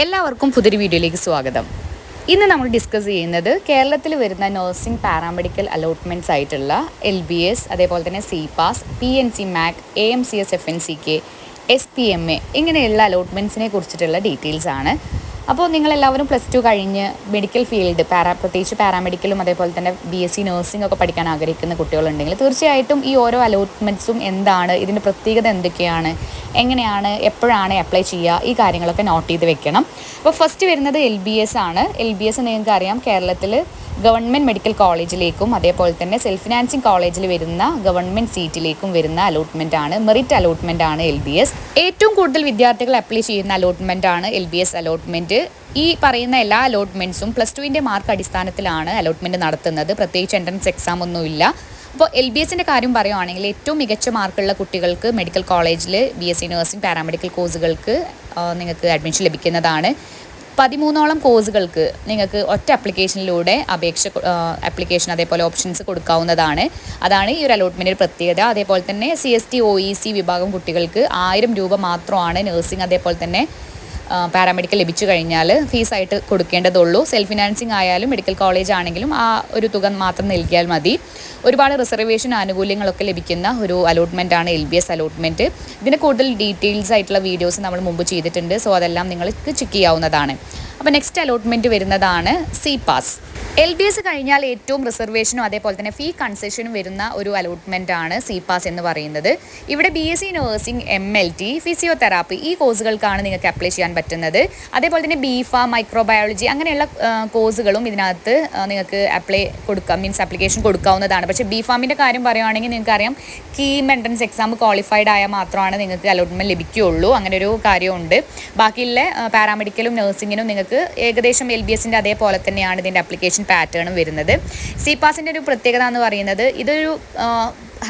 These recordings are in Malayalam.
എല്ലാവർക്കും പുതിയൊരു വീഡിയോയിലേക്ക് സ്വാഗതം. ഇന്ന് നമ്മൾ ഡിസ്കസ് ചെയ്യുന്നത് കേരളത്തിൽ വരുന്ന നഴ്സിംഗ് പാരാമെഡിക്കൽ അലോട്ട്മെന്റ്സ് ആയിട്ടുള്ള എൽ ബി എസ് അതേപോലെ തന്നെ C PAS P N C MAC A M C S F N C K S P M A ഇങ്ങനെയുള്ള അലോട്ട്മെന്റ്സിനെ കുറിച്ചിട്ടുള്ള ഡീറ്റെയിൽസ് ആണ്. അപ്പോൾ നിങ്ങളെല്ലാവരും പ്ലസ് ടു കഴിഞ്ഞ് മെഡിക്കൽ ഫീൽഡ് പാരാ പ്രത്യേകിച്ച് പാരാമെഡിക്കലും അതേപോലെ തന്നെ ബി എസ് സി നഴ്സിംഗ് ഒക്കെ പഠിക്കാൻ ആഗ്രഹിക്കുന്ന കുട്ടികളുണ്ടെങ്കിൽ തീർച്ചയായിട്ടും ഈ ഓരോ അലോട്ട്മെന്റ്സും എന്താണ് ഇതിന്റെ പ്രത്യേകത എന്തൊക്കെയാണ് എങ്ങനെയാണ് എപ്പോഴാണ് അപ്ലൈ ചെയ്യുക ഈ കാര്യങ്ങളൊക്കെ നോട്ട് ചെയ്ത് വെക്കണം. അപ്പോൾ ഫസ്റ്റ് വരുന്നത് എൽ ബി എസ് ആണ്. എൽ ബി എസ് നിങ്ങൾക്ക് അറിയാം കേരളത്തിൽ ഗവൺമെന്റ് മെഡിക്കൽ കോളേജിലേക്കും അതേപോലെ തന്നെ സെൽഫ് ഫിനാൻസിങ് കോളേജിൽ വരുന്ന ഗവൺമെന്റ് സീറ്റിലേക്കും വരുന്ന അലോട്ട്മെന്റ് ആണ്. മെറിറ്റ് അലോട്ട്മെന്റ് ആണ് എൽ ബി എസ്. ഏറ്റവും കൂടുതൽ വിദ്യാർത്ഥികൾ അപ്ലൈ ചെയ്യുന്ന അലോട്ട്മെന്റ് ആണ് എൽ ബി എസ് അലോട്ട്മെന്റ് ഈ പറയുന്ന എല്ലാ അലോട്ട്മെന്റ്സും പ്ലസ് ടുവിന്റെ മാർക്ക് അടിസ്ഥാനത്തിലാണ് അലോട്ട്മെന്റ് നടത്തുന്നത്. പ്രത്യേകിച്ച് എൻട്രൻസ് എക്സാം ഒന്നുമില്ല. അപ്പോൾ എൽ ബി എസിന്റെ കാര്യം പറയുവാണെങ്കിൽ ഏറ്റവും മികച്ച മാർക്കുള്ള കുട്ടികൾക്ക് മെഡിക്കൽ കോളേജിൽ B S C nursing paramedical കോഴ്സുകൾക്ക് നിങ്ങൾക്ക് അഡ്മിഷൻ ലഭിക്കുന്നതാണ്. പതിമൂന്നോളം കോഴ്സുകൾക്ക് നിങ്ങൾക്ക് ഒറ്റ ആപ്ലിക്കേഷനിലൂടെ അപേക്ഷ ആപ്ലിക്കേഷൻ അതേപോലെ ഓപ്ഷൻസ് കൊടുക്കാവുന്നതാണ്. അതാണ് ഈ ഒരു അലോട്ട്മെന്റിന്റെ പ്രത്യേകത. അതേപോലെ തന്നെ C S T O E C വിഭാഗം കുട്ടികൾക്ക് ആയിരം രൂപ മാത്രമാണ് നഴ്സിംഗ് അതേപോലെ തന്നെ പാരാമെഡിക്കൽ ലഭിച്ചു കഴിഞ്ഞാൽ ഫീസായിട്ട് കൊടുക്കേണ്ടതുള്ളൂ. സെൽഫ് ഫിനാൻസിങ് ആയാലും മെഡിക്കൽ കോളേജ് ആണെങ്കിലും ആ ഒരു തുക മാത്രം നൽകിയാൽ മതി. ഒരുപാട് റിസർവേഷൻ ആനുകൂല്യങ്ങളൊക്കെ ലഭിക്കുന്ന ഒരു അലോട്ട്മെന്റ് ആണ് എൽ ബി എസ് അലോട്ട്മെന്റ് ഇതിന് കൂടുതൽ ഡീറ്റെയിൽസ് ആയിട്ടുള്ള വീഡിയോസ് നമ്മൾ മുമ്പ് ചെയ്തിട്ടുണ്ട്. സോ അതെല്ലാം നിങ്ങൾക്ക് ചെക്ക് ചെയ്യാവുന്നതാണ്. അപ്പോൾ നെക്സ്റ്റ് അലോട്ട്മെന്റ് വരുന്നതാണ് C PAS. L B S കഴിഞ്ഞാൽ ഏറ്റവും റിസർവേഷനും അതേപോലെ തന്നെ ഫീ കൺസെഷനും വരുന്ന ഒരു അലോട്ട്മെന്റ് ആണ് സി പാസ് എന്ന് പറയുന്നത്. ഇവിടെ B S C nursing M L T physiotherapy ഈ കോഴ്സുകൾക്കാണ് നിങ്ങൾക്ക് അപ്ലൈ ചെയ്യാൻ പറ്റുന്നത്. അതേപോലെ തന്നെ ബീഫ മൈക്രോബയോളജി അങ്ങനെയുള്ള കോഴ്സുകളും ഇതിനകത്ത് നിങ്ങൾക്ക് അപ്ലൈ കൊടുക്കാം മീൻസ് അപ്ലിക്കേഷൻ കൊടുക്കാവുന്നതാണ്. പക്ഷേ ബി ഫാമിന്റെ കാര്യം പറയുകയാണെങ്കിൽ നിങ്ങൾക്കറിയാം കീം എൻട്രൻസ് എക്സാം ക്വാളിഫൈഡ് ആയാൽ മാത്രമാണ് നിങ്ങൾക്ക് അലോട്ട്മെന്റ് ലഭിക്കുകയുള്ളൂ. അങ്ങനെ ഒരു കാര്യമുണ്ട്. ബാക്കിയുള്ള പാരാമെഡിക്കലും നഴ്സിങ്ങിനും നിങ്ങൾക്ക് ഏകദേശം എൽ ബി എസിന്റെ അതേപോലെ തന്നെയാണ് ഇതിന്റെ ആപ്ലിക്കേഷൻ പാറ്റേണും വരുന്നത്. സി പാസിന്റെ ഒരു പ്രത്യേകത എന്ന് പറയുന്നത് ഇതൊരു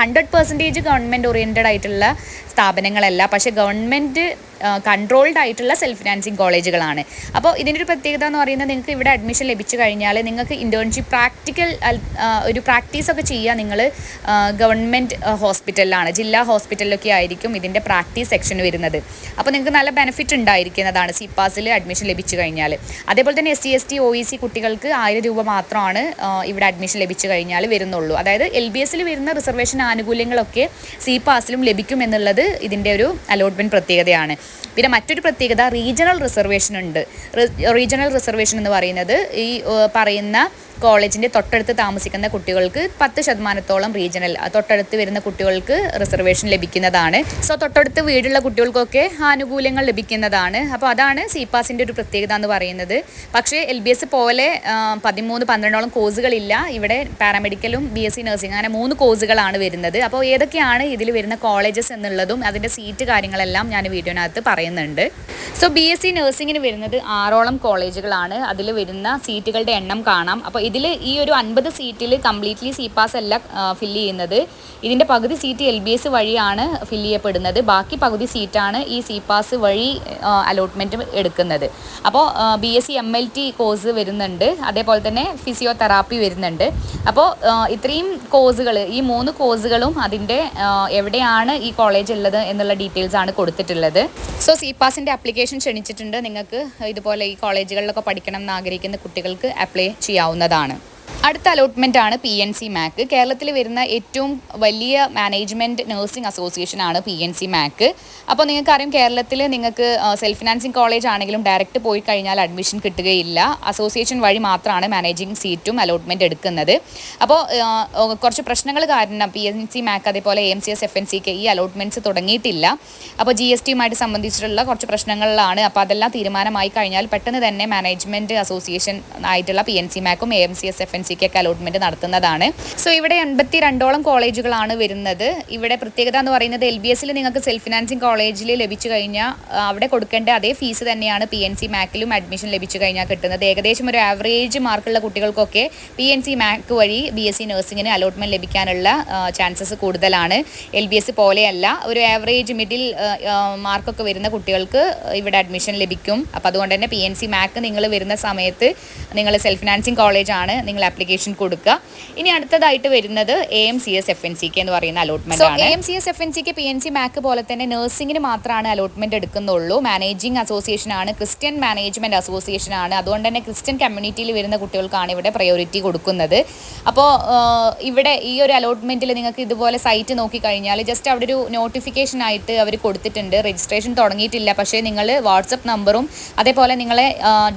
ഹൺഡ്രഡ് പെർസെന്റേജ് ഗവൺമെന്റ് ഓറിയന്റഡ് ആയിട്ടുള്ള സ്ഥാപനങ്ങളല്ല. പക്ഷേ ഗവൺമെന്റ് കൺട്രോൾഡ് ആയിട്ടുള്ള സെൽഫ് ഫിനാൻസിങ് കോളേജുകളാണ്. അപ്പോൾ ഇതിന്റെ ഒരു പ്രത്യേകത എന്ന് പറയുന്നത് നിങ്ങൾക്ക് ഇവിടെ അഡ്മിഷൻ ലഭിച്ചു കഴിഞ്ഞാൽ നിങ്ങൾക്ക് ഇന്റേൺഷിപ്പ് പ്രാക്ടിക്കൽ ഒരു പ്രാക്ടീസ് ഒക്കെ ചെയ്യുക നിങ്ങൾ ഗവൺമെന്റ് ഹോസ്പിറ്റലിലാണ് ജില്ലാ ഹോസ്പിറ്റലിലൊക്കെ ആയിരിക്കും ഇതിന്റെ പ്രാക്ടീസ് സെക്ഷൻ വരുന്നത്. അപ്പോൾ നിങ്ങൾക്ക് നല്ല ബെനിഫിറ്റ് ഉണ്ടായിരിക്കുന്നതാണ് സി പാസിൽ അഡ്മിഷൻ ലഭിച്ചു കഴിഞ്ഞാൽ അതേപോലെ തന്നെ S C S T O E C കുട്ടികൾക്ക് ആയിരം രൂപ മാത്രമാണ് ഇവിടെ അഡ്മിഷൻ ലഭിച്ചു കഴിഞ്ഞാൽ വരുന്നുള്ളൂ. അതായത് എൽ ബി എസിൽ വരുന്ന റിസർവേഷൻ ആനുകൂല്യങ്ങളൊക്കെ സി പാസിലും ലഭിക്കും എന്നുള്ളത് ഇതിന്റെ ഒരു അലോട്ട്മെന്റ് പ്രത്യേകതയാണ്. പിന്നെ മറ്റൊരു പ്രത്യേകത റീജിയണൽ റിസർവേഷൻ ഉണ്ട്. റീജിയണൽ റിസർവേഷൻ എന്ന് പറയുന്നത് ഈ പറയുന്ന കോളേജിന്റെ തൊട്ടടുത്ത് താമസിക്കുന്ന കുട്ടികൾക്ക് പത്ത് ശതമാനത്തോളം റീജിയണൽ തൊട്ടടുത്ത് വരുന്ന കുട്ടികൾക്ക് റിസർവേഷൻ ലഭിക്കുന്നതാണ്. സോ തൊട്ടടുത്ത് വീടുള്ള കുട്ടികൾക്കൊക്കെ ആനുകൂല്യങ്ങൾ ലഭിക്കുന്നതാണ്. അപ്പോൾ അതാണ് സി പാസിന്റെ ഒരു പ്രത്യേകത എന്ന് പറയുന്നത്. പക്ഷേ എൽ ബി എസ് പോലെ പതിമൂന്ന് പന്ത്രണ്ടോളം കോഴ്സുകളില്ല. ഇവിടെ പാരാമെഡിക്കലും ബി എസ് സി നഴ്സിംഗ് അങ്ങനെ മൂന്ന് കോഴ്സുകളാണ് വരുന്നത്. അപ്പോൾ ഏതൊക്കെയാണ് ഇതിൽ വരുന്ന കോളേജസ് എന്നുള്ളതും അതിന്റെ സീറ്റ് കാര്യങ്ങളെല്ലാം ഞാൻ വീഡിയോനകത്ത് പറയുന്നുണ്ട്. സോ ബി എസ് സി നഴ്സിംഗിന് വരുന്നത് ആറോളം കോളേജുകളാണ്. അതിൽ വരുന്ന സീറ്റുകളുടെ എണ്ണം കാണാം. അപ്പോൾ ഇതിൽ ഈ ഒരു അൻപത് സീറ്റിൽ കംപ്ലീറ്റ്ലി സി പാസ് അല്ല ഫില്ല് ചെയ്യുന്നത്. ഇതിന്റെ പകുതി സീറ്റ് എൽ ബി എസ് വഴിയാണ് ഫില്ല് ചെയ്യപ്പെടുന്നത്. ബാക്കി പകുതി സീറ്റാണ് ഈ സി പാസ് വഴി അലോട്ട്മെന്റ് എടുക്കുന്നത്. അപ്പോൾ B S C M L T course വരുന്നുണ്ട്. അതേപോലെ തന്നെ ഫിസിയോതെറാപ്പി വരുന്നുണ്ട്. അപ്പോൾ ഇത്രയും കോഴ്സുകൾ ഈ മൂന്ന് കോഴ്സുകളും അതിന്റെ എവിടെയാണ് ഈ കോളേജ് ഉള്ളത് എന്നുള്ള ഡീറ്റെയിൽസ് ആണ് കൊടുത്തിട്ടുള്ളത്. സോ സി പാസിന്റെ അപ്ലിക്കേഷൻ ക്ഷണിച്ചിട്ടുണ്ട്. നിങ്ങൾക്ക് ഇതുപോലെ ഈ കോളേജുകളിലൊക്കെ പഠിക്കണം എന്ന് ആഗ്രഹിക്കുന്ന കുട്ടികൾക്ക് അപ്ലൈ ചെയ്യാവുന്നതാണ്. എന്നതാണ് അടുത്ത അലോട്ട്മെന്റ് ആണ് പി എൻ സി മാക്ക് കേരളത്തിൽ വരുന്ന ഏറ്റവും വലിയ മാനേജ്മെന്റ് നഴ്സിംഗ് അസോസിയേഷൻ ആണ് പി എൻ സി മാക്ക് അപ്പോൾ നിങ്ങൾക്കറിയാം കേരളത്തിൽ നിങ്ങൾക്ക് സെൽഫ് ഫിനാൻസിങ് കോളേജ് ആണെങ്കിലും ഡയറക്റ്റ് പോയി കഴിഞ്ഞാൽ അഡ്മിഷൻ കിട്ടുകയില്ല. അസോസിയേഷൻ വഴി മാത്രമാണ് മാനേജിങ് സീറ്റും അലോട്ട്മെന്റ് എടുക്കുന്നത്. അപ്പോൾ കുറച്ച് പ്രശ്നങ്ങൾ കാരണം പി എൻ സി മാക്ക് അതേപോലെ M C S F N സിക്ക് ഈ അലോട്ട്മെന്റ്സ് തുടങ്ങിയിട്ടില്ല. അപ്പോൾ ജി എസ് ടിയുമായിട്ട് സംബന്ധിച്ചിട്ടുള്ള കുറച്ച് പ്രശ്നങ്ങളിലാണ്. അപ്പോൾ അതെല്ലാം തീരുമാനമായി കഴിഞ്ഞാൽ പെട്ടെന്ന് തന്നെ മാനേജ്മെന്റ് അസോസിയേഷൻ ആയിട്ടുള്ള P N C മാക്കും A C S F N സിക്കൊക്കെ allotment നടത്തുന്നതാണ് സോ ഇവിടെ എൺപത്തി രണ്ടോളം കോളേജുകളാണ് വരുന്നത് ഇവിടെ പ്രത്യേകത എന്ന് പറയുന്നത് എൽ ബി എസിൽ നിങ്ങൾക്ക് സെൽഫ് ഫിനാൻസിങ് കോളേജിൽ ലഭിച്ചു കഴിഞ്ഞാൽ അവിടെ കൊടുക്കേണ്ട അതേ ഫീസ് തന്നെയാണ് പി എൻ സി മാക്കിലും അഡ്മിഷൻ ലഭിച്ചു കഴിഞ്ഞാൽ കിട്ടുന്നത് ഏകദേശം ഒരു ആവറേജ് മാർക്കുള്ള കുട്ടികൾക്കൊക്കെ പി എൻ സി മാക്ക് വഴി ബി എസ് സി നഴ്സിങ്ങിന് അലോട്ട്മെന്റ് ലഭിക്കാനുള്ള ചാൻസസ് കൂടുതലാണ് എൽ ബി എസ് പോലെയല്ല ഒരു ആവറേജ് മിഡിൽ മാർക്കൊക്കെ വരുന്ന കുട്ടികൾക്ക് ഇവിടെ അഡ്മിഷൻ ലഭിക്കും അപ്പോൾ അതുകൊണ്ട് തന്നെ പി എൻ സി മാക്ക് നിങ്ങൾ വരുന്ന സമയത്ത് നിങ്ങൾ സെൽഫ് ഫിനാൻസിങ് കോളേജാണ് നിങ്ങൾ നിങ്ങൾ ആപ്ലിക്കേഷൻ കൊടുക്കുക ഇനി അടുത്തതായിട്ട് വരുന്നത് A M C S F N സിക്ക് എന്ന് പറയുന്ന അലോട്ട്മെന്റ് ആണ്. A M C S F N സിക്ക് പി എൻ സി മാക്ക് പോലെ തന്നെ നഴ്സിംഗിന് മാത്രമാണ് അലോട്ട്മെന്റ് എടുക്കുന്നുള്ളൂ. മാനേജിംഗ് അസോസിയേഷൻ ആണ് ക്രിസ്ത്യൻ മാനേജ്മെന്റ് അസോസിയേഷൻ ആണ്. അതുകൊണ്ട് തന്നെ ക്രിസ്ത്യൻ കമ്മ്യൂണിറ്റിയിൽ വരുന്ന കുട്ടികൾക്കാണ് ഇവിടെ പ്രയോറിറ്റി കൊടുക്കുന്നത്. അപ്പോൾ ഇവിടെ ഈ ഒരു അലോട്ട്മെന്റിൽ നിങ്ങൾക്ക് ഇതുപോലെ സൈറ്റ് നോക്കിക്കഴിഞ്ഞാൽ ജസ്റ്റ് അവിടെ ഒരു നോട്ടിഫിക്കേഷൻ ആയിട്ട് അവർ കൊടുത്തിട്ടുണ്ട്. രജിസ്ട്രേഷൻ തുടങ്ങിയിട്ടില്ല. പക്ഷേ നിങ്ങൾ വാട്സപ്പ് നമ്പറും അതേപോലെ നിങ്ങളെ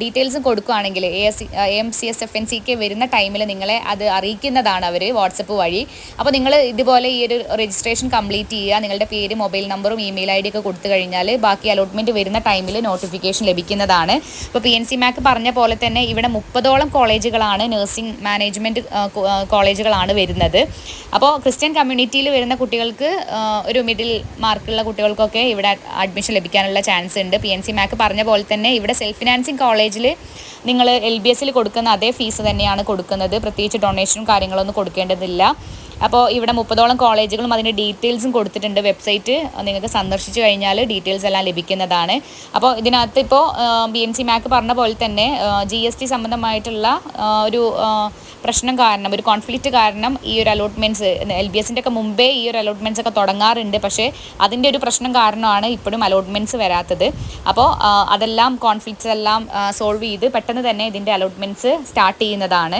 ഡീറ്റെയിൽസും കൊടുക്കുകയാണെങ്കിൽ A M C S F N സിക്ക് വരുന്ന ടൈമിൽ നിങ്ങളെ അത് അറിയിക്കുന്നതാണ് അവർ വാട്സപ്പ് വഴി. അപ്പോൾ നിങ്ങൾ ഇതുപോലെ ഈ ഒരു രജിസ്ട്രേഷൻ കംപ്ലീറ്റ് ചെയ്യുക നിങ്ങളുടെ പേര് മൊബൈൽ നമ്പറും ഇമെയിൽ ഐ ഡി ഒക്കെ കൊടുത്തു കഴിഞ്ഞാൽ ബാക്കി അലോട്ട്മെന്റ് വരുന്ന ടൈമിൽ നോട്ടിഫിക്കേഷൻ ലഭിക്കുന്നതാണ്. ഇപ്പോൾ പി എൻ സി മാക്ക് പറഞ്ഞ പോലെ തന്നെ ഇവിടെ മുപ്പതോളം കോളേജുകളാണ് നഴ്സിംഗ് മാനേജ്മെന്റ് കോളേജുകളാണ് വരുന്നത്. അപ്പോൾ ക്രിസ്ത്യൻ കമ്മ്യൂണിറ്റിയിൽ വരുന്ന കുട്ടികൾക്ക് ഒരു മിഡിൽ മാർക്കുള്ള കുട്ടികൾക്കൊക്കെ ഇവിടെ അഡ്മിഷൻ ലഭിക്കാനുള്ള ചാൻസ് ഉണ്ട്. പി എൻ സി മാക്ക് പറഞ്ഞ പോലെ തന്നെ ഇവിടെ സെൽഫ് ഫിനാൻസിങ് കോളേജിൽ നിങ്ങൾ എൽ ബി എസിൽ കൊടുക്കുന്ന അതേ ഫീസ് തന്നെയാണ് കൊടുക്കുന്നത്. പ്രത്യേകിച്ച് ഡൊണേഷനും കാര്യങ്ങളൊന്നും കൊടുക്കേണ്ടതില്ല. അപ്പോൾ ഇവിടെ മുപ്പതോളം കോളേജുകളും അതിന്റെ ഡീറ്റെയിൽസും കൊടുത്തിട്ടുണ്ട് വെബ്സൈറ്റ് നിങ്ങൾക്ക് സന്ദർശിച്ചു കഴിഞ്ഞാൽ ഡീറ്റെയിൽസ് എല്ലാം ലഭിക്കുന്നതാണ്. അപ്പോൾ ഇതിനകത്ത് ഇപ്പോൾ ബി എം സി മാക്ക് പറഞ്ഞ പോലെ തന്നെ ജി എസ് ടി സംബന്ധമായിട്ടുള്ള ഒരു പ്രശ്നം കാരണം ഒരു കോൺഫ്ലിക്റ്റ് കാരണം ഈ ഒരു അലോട്ട്മെന്റ്സ് എൽ ബി എസിന്റെ ഒക്കെ മുമ്പേ ഈ ഒരു അലോട്ട്മെന്റ്സ് ഒക്കെ തുടങ്ങാറുണ്ട്. പക്ഷേ അതിന്റെ ഒരു പ്രശ്നം കാരണമാണ് ഇപ്പോഴും അലോട്ട്മെന്റ്സ് വരാത്തത്. അപ്പോൾ അതെല്ലാം കോൺഫ്ലിക്ട്സ് എല്ലാം സോൾവ് ചെയ്ത് പെട്ടെന്ന് തന്നെ ഇതിന്റെ അലോട്ട്മെന്റ്സ് സ്റ്റാർട്ട് ചെയ്യുന്നതാണ്.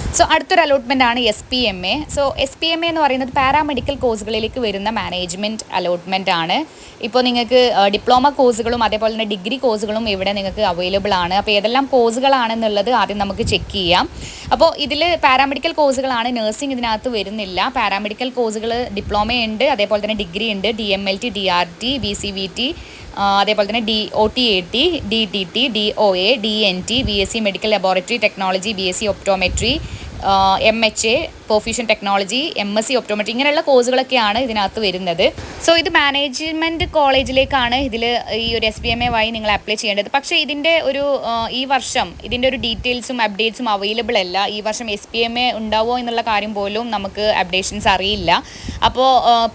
സോ അടുത്തൊരു അലോട്ട്മെന്റ് ആണ് S P M A so S P M A എന്ന് പറയുന്നത് പാരാമെഡിക്കൽ കോഴ്സുകളിലേക്ക് വരുന്ന മാനേജ്മെന്റ് അലോട്ട്മെന്റ് ആണ്. ഇപ്പോൾ നിങ്ങൾക്ക് ഡിപ്ലോമ കോഴ്സുകളും അതേപോലെ തന്നെ ഡിഗ്രി കോഴ്സുകളും ഇവിടെ നിങ്ങൾക്ക് അവൈലബിൾ ആണ്. അപ്പോൾ ഏതെല്ലാം കോഴ്സുകളാണെന്നുള്ളത് ആദ്യം നമുക്ക് ചെക്ക് ചെയ്യാം. അപ്പോൾ ഇതിൽ പാരാമെഡിക്കൽ കോഴ്സുകളാണ് നഴ്സിംഗ് ഇതിനകത്ത് വരുന്നില്ല. പാരാമെഡിക്കൽ കോഴ്സുകൾ ഡിപ്ലോമ ഉണ്ട് അതേപോലെ തന്നെ ഡിഗ്രി ഉണ്ട്. D M L T D R T B C V T അതേപോലെ തന്നെ D O T A T D T T D O A D N T B S C medical laboratory technology B S C optometry M H A profession technology M S C optometry ഇങ്ങനെയുള്ള കോഴ്സുകളൊക്കെയാണ് ഇതിനകത്ത് വരുന്നത്. സോ ഇത് മാനേജ്മെന്റ് കോളേജിലേക്കാണ് ഇതിൽ ഈ ഒരു S B M A Y നിങ്ങൾ അപ്ലൈ ചെയ്യേണ്ടത്. പക്ഷേ ഇതിന്റെ ഒരു ഈ വർഷം ഇതിന്റെ ഒരു ഡീറ്റെയിൽസും അപ്ഡേറ്റ്സും അവൈലബിൾ അല്ല. ഈ വർഷം എസ് പി എം എ ഉണ്ടാവോ എന്നുള്ള കാര്യം പോലും നമുക്ക് അപ്ഡേഷൻസ് അറിയില്ല. അപ്പോൾ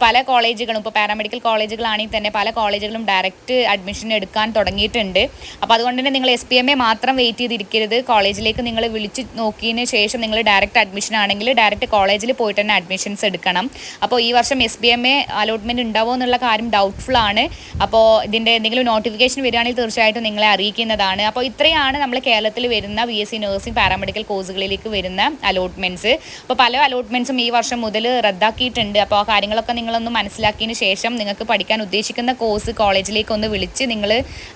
പല കോളേജുകളും ഇപ്പോൾ പാരാമെഡിക്കൽ കോളേജുകളാണെങ്കിൽ തന്നെ പല കോളേജുകളും ഡയറക്റ്റ് അഡ്മിഷൻ എടുക്കാൻ തുടങ്ങിയിട്ടുണ്ട്. അപ്പോൾ അതുകൊണ്ട് തന്നെ നിങ്ങൾ എസ് പി എം എ മാത്രം വെയിറ്റ് ചെയ്തിരിക്കരുത്. കോളേജിലേക്ക് നിങ്ങൾ വിളിച്ച് നോക്കിയതിന് ശേഷം നിങ്ങൾ ഡയറക്റ്റ് അഡ്മിഷൻ ആണെങ്കിൽ ഡയറക്റ്റ് കോളേജിൽ പോയിട്ട് തന്നെ അഡ്മിഷൻസ് എടുക്കണം. അപ്പോൾ ഈ വർഷം S B M A allotment ഉണ്ടാവുമോ എന്നുള്ള കാര്യം ഡൗട്ട്ഫുൾ ആണ്. അപ്പോൾ ഇതിന്റെ എന്തെങ്കിലും നോട്ടിഫിക്കേഷൻ വരികയാണെങ്കിൽ തീർച്ചയായിട്ടും നിങ്ങളെ അറിയിക്കുന്നതാണ്. അപ്പോൾ ഇത്രയാണ് നമ്മൾ കേരളത്തിൽ വരുന്ന B S C nursing paramedical കോഴ്സുകളിലേക്ക് വരുന്ന അലോട്ട്മെന്റ്സ് അപ്പോൾ പല അലോട്ട്മെന്റ്സും ഈ വർഷം മുതൽ റദ്ദാക്കിയിട്ടുണ്ട്. അപ്പോൾ ആ കാര്യങ്ങളൊക്കെ നിങ്ങളൊന്ന് മനസ്സിലാക്കിയതിന് ശേഷം നിങ്ങൾക്ക് പഠിക്കാൻ ഉദ്ദേശിക്കുന്ന കോഴ്സ് കോളേജിലേക്ക് ഒന്ന് വിളിച്ച് നിങ്ങൾ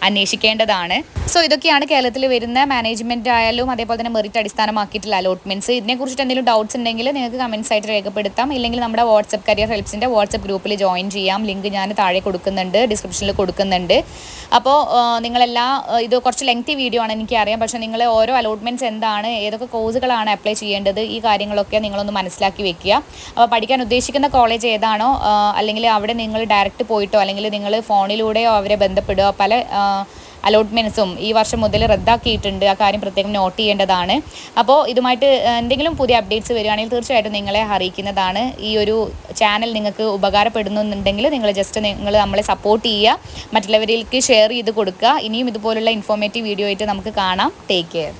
അന്വേഷിക്കേണ്ടതാണ്. സോ ഇതൊക്കെയാണ് കേരളത്തിൽ വരുന്ന മാനേജ്മെന്റ് ആയാലും അതേപോലെ തന്നെ മെറിറ്റ് അടിസ്ഥാനമാക്കിയിട്ടുള്ള അലോട്ട്മെന്റ്സ് ഇതിനെക്കുറിച്ചിട്ട് എന്തെങ്കിലും ഡൗട്ട്സ് ഉണ്ടെങ്കിൽ നിങ്ങൾക്ക് കമൻസ് ആയിട്ട് രേഖപ്പെടുത്താം. ഇല്ലെങ്കിൽ നമ്മുടെ വാട്സപ്പ് കരിയർ ഹെൽപ്സിന്റെ വാട്സപ്പ് ഗ്രൂപ്പിൽ ജോയിൻ ചെയ്യാം. ലിങ്ക് ഞാൻ താഴെ കൊടുക്കുന്നുണ്ട് ഡിസ്ക്രിപ്ഷനിൽ കൊടുക്കുന്നുണ്ട്. അപ്പോൾ നിങ്ങളെല്ലാ ഇത് കുറച്ച് ലെങ്തി വീഡിയോ ആണ് എനിക്കറിയാം. പക്ഷേ നിങ്ങൾ ഓരോ അലോട്ട്മെന്റ്സ് എന്താണ് ഏതൊക്കെ കോഴ്സുകളാണ് അപ്ലൈ ചെയ്യേണ്ടത് ഈ കാര്യങ്ങളൊക്കെ നിങ്ങളൊന്ന് മനസ്സിലാക്കി വെക്കുക. അപ്പോൾ പഠിക്കാൻ ഉദ്ദേശിക്കുന്ന കോളേജ് ഏതാണോ അല്ലെങ്കിൽ അവിടെ നിങ്ങൾ ഡയറക്റ്റ് പോയിട്ടോ അല്ലെങ്കിൽ നിങ്ങൾ ഫോണിലൂടെയോ അവരെ ബന്ധപ്പെടുക പല അലോട്ട്മെന്റ്സും ഈ വർഷം മുതൽ റദ്ദാക്കിയിട്ടുണ്ട്. ആ കാര്യം പ്രത്യേകം നോട്ട് ചെയ്യേണ്ടതാണ്. അപ്പോൾ ഇതുമായിട്ട് എന്തെങ്കിലും പുതിയ അപ്ഡേറ്റ്സ് വരികയാണെങ്കിൽ തീർച്ചയായിട്ടും നിങ്ങളെ അറിയിക്കുന്നതാണ്. ഈ ഒരു ചാനൽ നിങ്ങൾക്ക് ഉപകാരപ്പെടുന്നുണ്ടെങ്കിൽ നിങ്ങൾ ജസ്റ്റ് നിങ്ങൾ നമ്മളെ സപ്പോർട്ട് ചെയ്യുക. മറ്റുള്ളവരിലേക്ക് ഷെയർ ചെയ്ത് കൊടുക്കുക. ഇനിയും ഇതുപോലുള്ള ഇൻഫോർമേറ്റീവ് വീഡിയോ ആയിട്ട് നമുക്ക് കാണാം. Take care